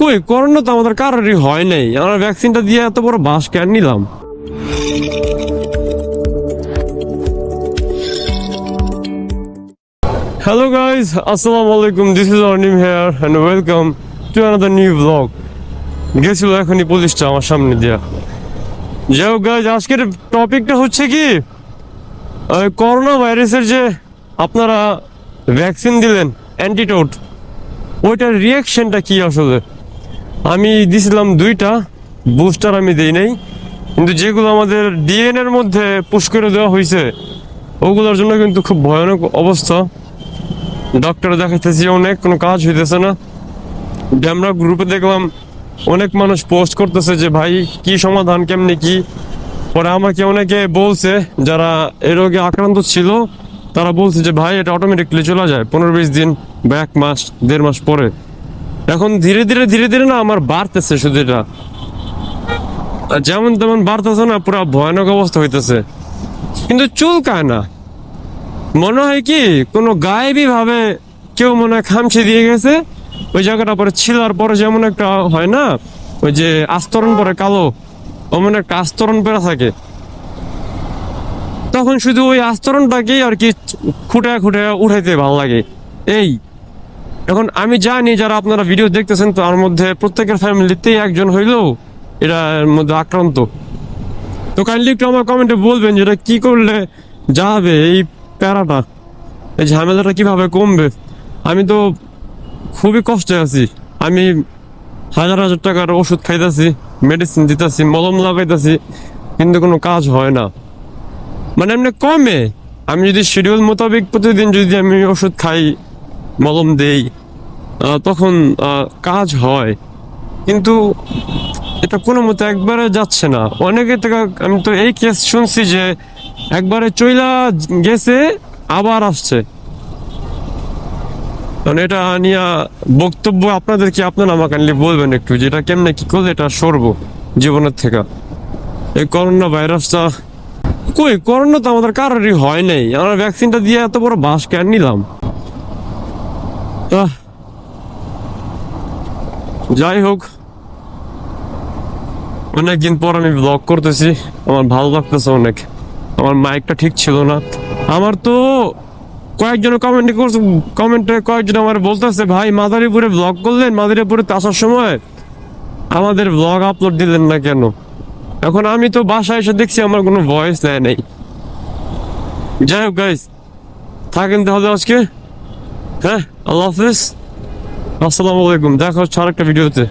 কই, করোনা তো আমাদের কারোরই হয় নাই। আমরা ভ্যাকসিনটা দিয়ে এত বড় বাস কেন নিলাম? হ্যালো গাইজ আসসালামু আলাইকুম this is Arnim here and welcome to another new blog গেছিল এখনই পুলিশটা আমার সামনে দিয়া। যাই হোক গাইজ আজকের টপিকটা হচ্ছে কি? করোনা ভাইরাসের যে আপনারা ভ্যাকসিন দিলেন অ্যান্টিটোট ওইটার রিয়াকশনটা কি আসলে? আমি দিছিলাম দুইটা বুস্টার আমি দেই নাই। কিন্তু যেগুলো আমাদের ডিএনএ এর মধ্যে পুশ করে দেওয়া হয়েছে ওগুলোর জন্য কিন্তু খুব ভয়ানক অবস্থা। ডক্টর দেখাইতেছি, অনেক কোনো কাজ হইতেছে না। আমরা গ্রুপে দেখলাম, অনেক মানুষ পোস্ট করতেছে যে, ভাই, কি সমাধান, কেমনি কি? পরে আমাকে অনেকে বলছে, যারা এ রোগে আক্রান্ত ছিল, তারা বলছে যে, ভাই, এটা অটোমেটিকলি চলে যায়, পনেরো বিশ দিন বা এক মাস, দেড় মাস পরে। এখন ধীরে ধীরে ধীরে ধীরে না আমার বাড়তেছে শুধু এটা। যেমন তেমন বাড়তেছে না, পুরো ভয়ানক অবস্থা হইতেছে। কিন্তু চুলকায় না। মনে হয় কি, কোনো গায়েবী ভাবে কেউ মনে হয় খামছে দিয়ে গেছে। ওই জায়গাটা পরে ছিলার পরে যেমন একটা হয় না, ওই যে আস্তরণ পরে কালো ও মনে একটা আস্তরণ পেরা থাকে। তখন শুধু ওই আস্তরণটাকেই আর কি খুঁটে খুঁটে উঠাইতে ভালো লাগে। এই এখন আমি জানি যারা আপনারা ভিডিও দেখতেছেন তার মধ্যে প্রত্যেকের ফ্যামিলিতেই একজন হইলেও এটার মধ্যে আক্রান্ত। তো কাইন্ডলি একটু আমার কমেন্টে বলবেন যে এটা কি করলে যাবে এই প্যারাটা? এই ঝামেলাটা কীভাবে কমবে? আমি তো খুবই কষ্টে আছি। আমি হাজার হাজার টাকার ওষুধ খাইতেছি মেডিসিন দিতেছি, মলম লাগাইতেছি, কিন্তু কোনো কাজ হয় না। মানে এমনি কমে। আমি যদি শিডিউল মোতাবেক প্রতিদিন যদি আমি ওষুধ খাই মলম দেই তখন কাজ হয়। কিন্তু এটা কোনো মতো একবারে যাচ্ছে না। অনেকে থেকে আমি তো এই কেস শুনছি যে একবারে চইলা গেছে, আবার আসছে। মানে এটা নিয়ে বক্তব্য আপনাদের কি আপনারা আমাকে আনলে বলবেন একটু, যে এটা কেমনে কি করলে এটা সরবো জীবনের থেকে? এই করোনা ভাইরাসটা কই, করোনা তো আমাদের কারোরই হয় নাই। আমরা ভ্যাকসিনটা দিয়ে এত বড় বাস কেন নিলাম? আহ, যাই হোক অনেকদিন পর আমি ব্লগ করতেছি। আমার ভালো লাগতেছে অনেক। আমার মাইকটা ঠিক ছিল না। আমার তো কয়েকজন কমেন্ট করছে কমেন্টে কয়েকজন আমার বলতেছে ভাই মাদারীপুরে ব্লগ করলেন? মাদারীপুরে আসার সময় আমাদের ব্লগ আপলোড দিলেন না কেন? এখন আমি তো বাসায় এসে দেখছি আমার কোনো ভয়েস দেয় নাই। যাই হোক গাইস থাকেন তাহলে আজকে। হ্যাঁ আল্লাহ হাফিজ আসসালামু আলাইকুম দেখা হচ্ছে আরেকটা ভিডিওতে